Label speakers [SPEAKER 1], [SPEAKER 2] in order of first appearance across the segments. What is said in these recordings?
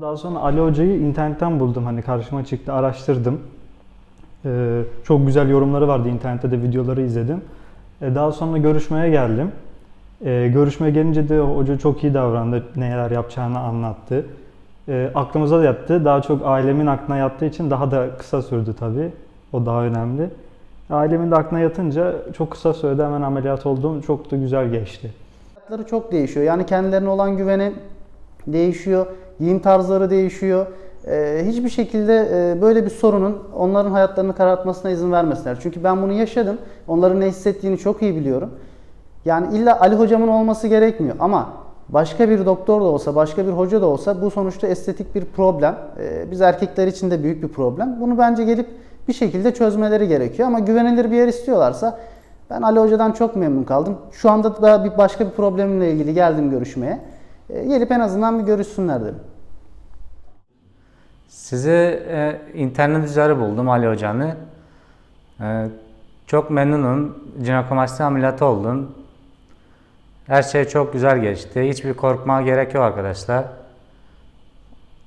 [SPEAKER 1] Daha sonra Ali Hoca'yı internetten buldum. Hani karşıma çıktı, araştırdım. Ee, çok güzel yorumları vardı. internette de videoları izledim. Ee, daha sonra görüşmeye geldim. Ee, görüşmeye gelince de hoca çok iyi davrandı. Neler yapacağını anlattı. Ee, aklımıza da yattı. Daha çok ailemin aklına yattığı için daha da kısa sürdü tabii. O daha önemli. Ailemin de aklına yatınca çok kısa sürede hemen ameliyat oldum. Çok da güzel geçti.
[SPEAKER 2] Hayatları çok değişiyor. Yani kendilerine olan güveni değişiyor. Giyim tarzları değişiyor. Ee, hiçbir şekilde e, böyle bir sorunun onların hayatlarını karartmasına izin vermesinler. Çünkü ben bunu yaşadım. Onların ne hissettiğini çok iyi biliyorum. Yani illa Ali hocamın olması gerekmiyor ama başka bir doktor da olsa, başka bir hoca da olsa bu sonuçta estetik bir problem. Ee, biz erkekler için de büyük bir problem. Bunu bence gelip bir şekilde çözmeleri gerekiyor ama güvenilir bir yer istiyorlarsa ben Ali Hoca'dan çok memnun kaldım. Şu anda da bir başka bir problemimle ilgili geldim görüşmeye. Ee, gelip en azından bir görüşsünler dedim.
[SPEAKER 3] Sizi e, internet üzeri buldum Ali Hoca'nı. E, çok memnunum. Jinekomasti ameliyatı oldum. Her şey çok güzel geçti. Hiçbir korkmaya gerek yok arkadaşlar.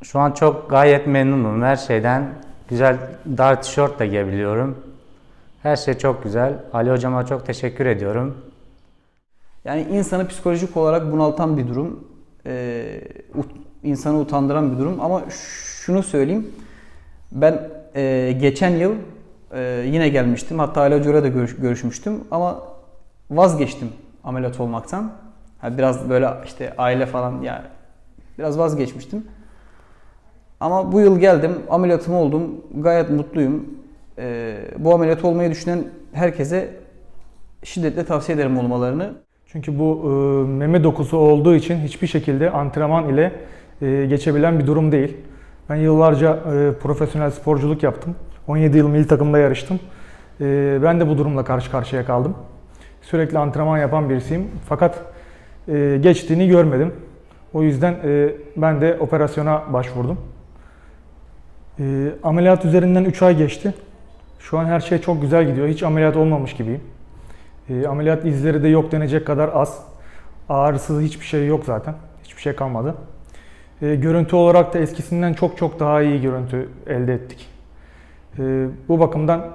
[SPEAKER 3] Şu an çok gayet memnunum her şeyden. Güzel dar tişört de giyebiliyorum. Her şey çok güzel. Ali Hocama çok teşekkür ediyorum.
[SPEAKER 4] Yani insanı psikolojik olarak bunaltan bir durum. Ut- insanı utandıran bir durum. Ama şunu söyleyeyim. Ben e, geçen yıl e, yine gelmiştim. Hatta Ali Hoca'yla da görüş- görüşmüştüm. Ama vazgeçtim ameliyat olmaktan. Ha, biraz böyle işte aile falan ya biraz vazgeçmiştim. Ama bu yıl geldim, ameliyatım oldum. Gayet mutluyum. Ee, bu ameliyat olmayı düşünen herkese şiddetle tavsiye ederim olmalarını.
[SPEAKER 5] Çünkü bu e, meme dokusu olduğu için hiçbir şekilde antrenman ile e, geçebilen bir durum değil. Ben yıllarca e, profesyonel sporculuk yaptım. 17 yıl milli takımda yarıştım. E, ben de bu durumla karşı karşıya kaldım. Sürekli antrenman yapan birisiyim. Fakat e, geçtiğini görmedim. O yüzden e, ben de operasyona başvurdum. E, ameliyat üzerinden 3 ay geçti. Şu an her şey çok güzel gidiyor. Hiç ameliyat olmamış gibiyim. E, ameliyat izleri de yok denecek kadar az. Ağrısız hiçbir şey yok zaten. Hiçbir şey kalmadı. E, görüntü olarak da eskisinden çok çok daha iyi görüntü elde ettik. E, bu bakımdan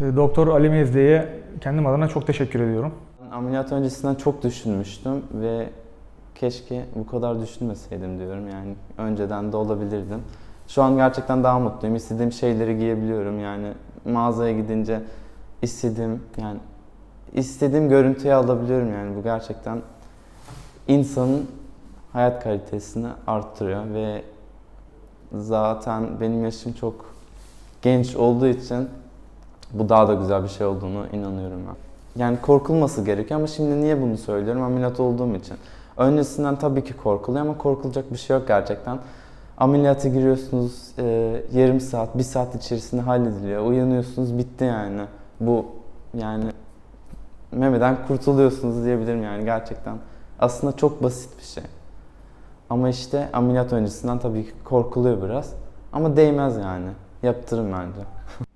[SPEAKER 5] e, Doktor Ali Mezde'ye kendim adına çok teşekkür ediyorum.
[SPEAKER 6] Ameliyat öncesinden çok düşünmüştüm ve keşke bu kadar düşünmeseydim diyorum yani önceden de olabilirdim. Şu an gerçekten daha mutluyum. İstediğim şeyleri giyebiliyorum yani mağazaya gidince istediğim yani istediğim görüntüyü alabiliyorum yani bu gerçekten insanın hayat kalitesini arttırıyor ve zaten benim yaşım çok genç olduğu için bu daha da güzel bir şey olduğunu inanıyorum ben. Yani korkulması gerekiyor ama şimdi niye bunu söylüyorum? Ameliyat olduğum için. Öncesinden tabii ki korkuluyor ama korkulacak bir şey yok gerçekten. Ameliyata giriyorsunuz, e, yarım saat, bir saat içerisinde hallediliyor. Uyanıyorsunuz, bitti yani. Bu yani memeden kurtuluyorsunuz diyebilirim yani gerçekten. Aslında çok basit bir şey. Ama işte ameliyat öncesinden tabii ki korkuluyor biraz. Ama değmez yani. Yaptırım bence.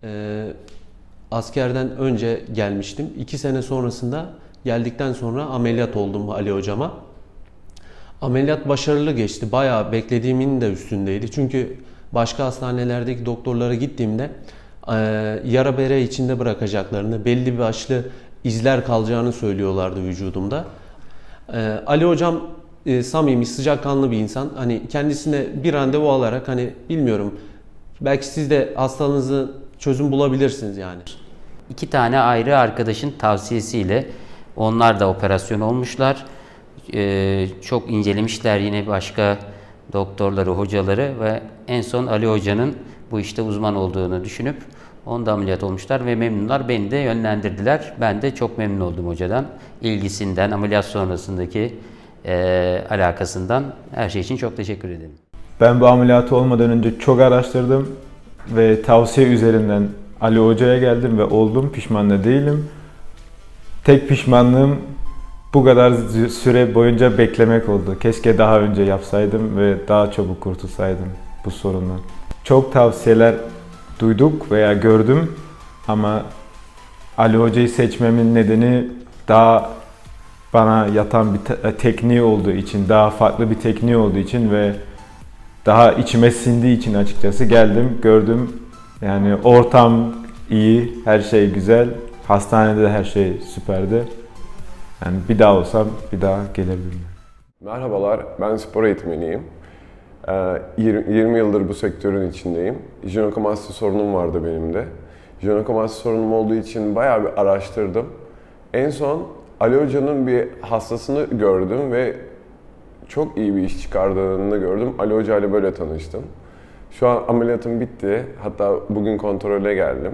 [SPEAKER 7] Ee, askerden önce gelmiştim. İki sene sonrasında geldikten sonra ameliyat oldum Ali hocama. Ameliyat başarılı geçti. Bayağı beklediğimin de üstündeydi. Çünkü başka hastanelerdeki doktorlara gittiğimde e, yara bere içinde bırakacaklarını, belli başlı izler kalacağını söylüyorlardı vücudumda. Ee, Ali hocam e, samimi, sıcakkanlı bir insan. Hani kendisine bir randevu alarak hani bilmiyorum belki siz de hastalığınızı çözüm bulabilirsiniz yani.
[SPEAKER 8] İki tane ayrı arkadaşın tavsiyesiyle onlar da operasyon olmuşlar. Ee, çok incelemişler yine başka doktorları, hocaları ve en son Ali Hoca'nın bu işte uzman olduğunu düşünüp onda ameliyat olmuşlar ve memnunlar. Beni de yönlendirdiler. Ben de çok memnun oldum hocadan. İlgisinden, ameliyat sonrasındaki eee, alakasından her şey için çok teşekkür ederim.
[SPEAKER 9] Ben bu ameliyatı olmadan önce çok araştırdım ve tavsiye üzerinden Ali Hoca'ya geldim ve oldum. Pişman da değilim. Tek pişmanlığım bu kadar süre boyunca beklemek oldu. Keşke daha önce yapsaydım ve daha çabuk kurtulsaydım bu sorundan. Çok tavsiyeler duyduk veya gördüm ama Ali Hoca'yı seçmemin nedeni daha bana yatan bir te- tekniği olduğu için, daha farklı bir tekniği olduğu için ve daha içime sindiği için açıkçası geldim, gördüm. Yani ortam iyi, her şey güzel. Hastanede de her şey süperdi. Yani bir daha olsam bir daha gelebilirim.
[SPEAKER 10] Merhabalar, ben spor eğitmeniyim. Ee, yir- 20 yıldır bu sektörün içindeyim. Jinekomasti sorunum vardı benim de. Jinekomasti sorunum olduğu için bayağı bir araştırdım. En son Ali Hoca'nın bir hastasını gördüm ve çok iyi bir iş çıkardığını gördüm. Ali Hoca ile böyle tanıştım. Şu an ameliyatım bitti. Hatta bugün kontrole geldim.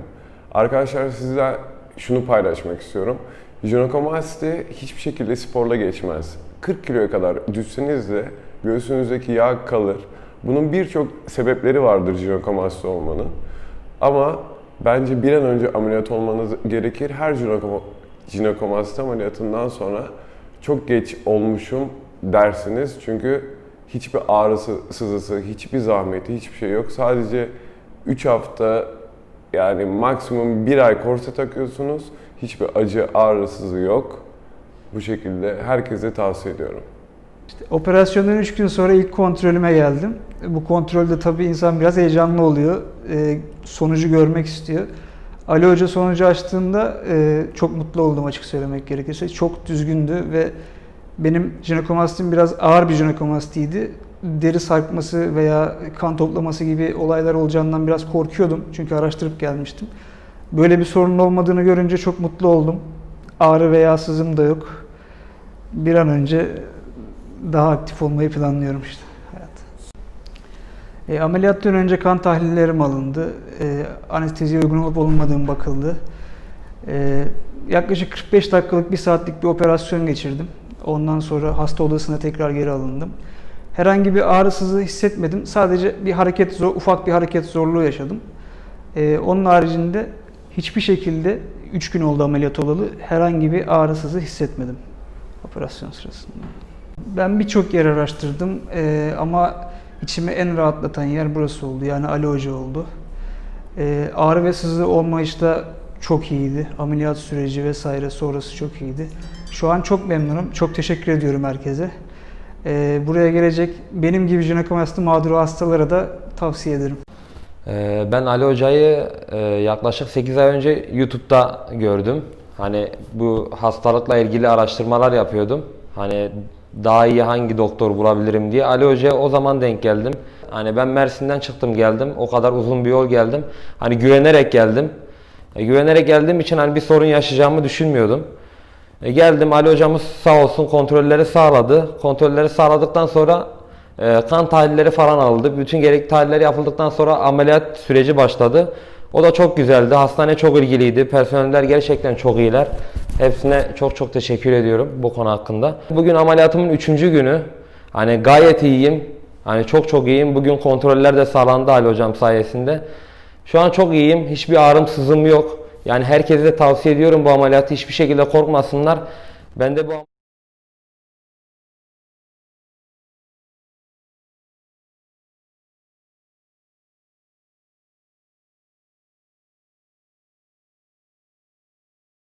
[SPEAKER 10] Arkadaşlar size şunu paylaşmak istiyorum. Jinekomasti hiçbir şekilde sporla geçmez. 40 kiloya kadar düşseniz de göğsünüzdeki yağ kalır. Bunun birçok sebepleri vardır jinekomasti olmanın. Ama bence bir an önce ameliyat olmanız gerekir. Her jinekoma- jinekomasti ameliyatından sonra çok geç olmuşum dersiniz. Çünkü hiçbir ağrısı, sızısı, hiçbir zahmeti, hiçbir şey yok. Sadece 3 hafta yani maksimum bir ay korse takıyorsunuz. Hiçbir acı, ağrısızı yok. Bu şekilde herkese tavsiye ediyorum.
[SPEAKER 11] Operasyondan 3 gün sonra ilk kontrolüme geldim. Bu kontrolde tabii insan biraz heyecanlı oluyor. Ee, sonucu görmek istiyor. Ali Hoca sonucu açtığında e, çok mutlu oldum açık söylemek gerekirse. Çok düzgündü ve benim jinekomastim biraz ağır bir jinekomastiydi. Deri sarkması veya kan toplaması gibi olaylar olacağından biraz korkuyordum. Çünkü araştırıp gelmiştim. Böyle bir sorun olmadığını görünce çok mutlu oldum. Ağrı veya sızım da yok. Bir an önce daha aktif olmayı planlıyorum işte hayat. E, ameliyattan önce kan tahlillerim alındı. E, anesteziye uygun olup olmadığım bakıldı. E, yaklaşık 45 dakikalık bir saatlik bir operasyon geçirdim. Ondan sonra hasta odasına tekrar geri alındım. Herhangi bir ağrısızlığı hissetmedim. Sadece bir hareket zor, ufak bir hareket zorluğu yaşadım. E, onun haricinde hiçbir şekilde 3 gün oldu ameliyat olalı herhangi bir ağrısızlığı hissetmedim operasyon sırasında. Ben birçok yer araştırdım eee, ama içimi en rahatlatan yer burası oldu. Yani Ali Hoca oldu. Eee, ağrı ve sızı olmayış da çok iyiydi. Ameliyat süreci vesaire sonrası çok iyiydi. Şu an çok memnunum. Çok teşekkür ediyorum herkese. Eee, buraya gelecek benim gibi jinekomasti mağduru hastalara da tavsiye ederim.
[SPEAKER 12] Ee, Ben Ali Hoca'yı e, yaklaşık 8 ay önce YouTube'da gördüm. Hani bu hastalıkla ilgili araştırmalar yapıyordum. Hani daha iyi hangi doktor bulabilirim diye. Ali Hoca'ya o zaman denk geldim. Hani ben Mersin'den çıktım geldim. O kadar uzun bir yol geldim. Hani güvenerek geldim. E, güvenerek geldiğim için hani bir sorun yaşayacağımı düşünmüyordum. E, geldim Ali hocamız sağ olsun kontrolleri sağladı. Kontrolleri sağladıktan sonra e, kan tahlilleri falan alındı. Bütün gerekli tahliller yapıldıktan sonra ameliyat süreci başladı. O da çok güzeldi. Hastane çok ilgiliydi. Personeller gerçekten çok iyiler. Hepsine çok çok teşekkür ediyorum bu konu hakkında. Bugün ameliyatımın 3. günü. Hani gayet iyiyim. Hani çok çok iyiyim. Bugün kontroller de sağlandı Ali hocam sayesinde. Şu an çok iyiyim. Hiçbir ağrım sızım yok. Yani herkese de tavsiye ediyorum bu ameliyatı hiçbir şekilde korkmasınlar. Ben de bu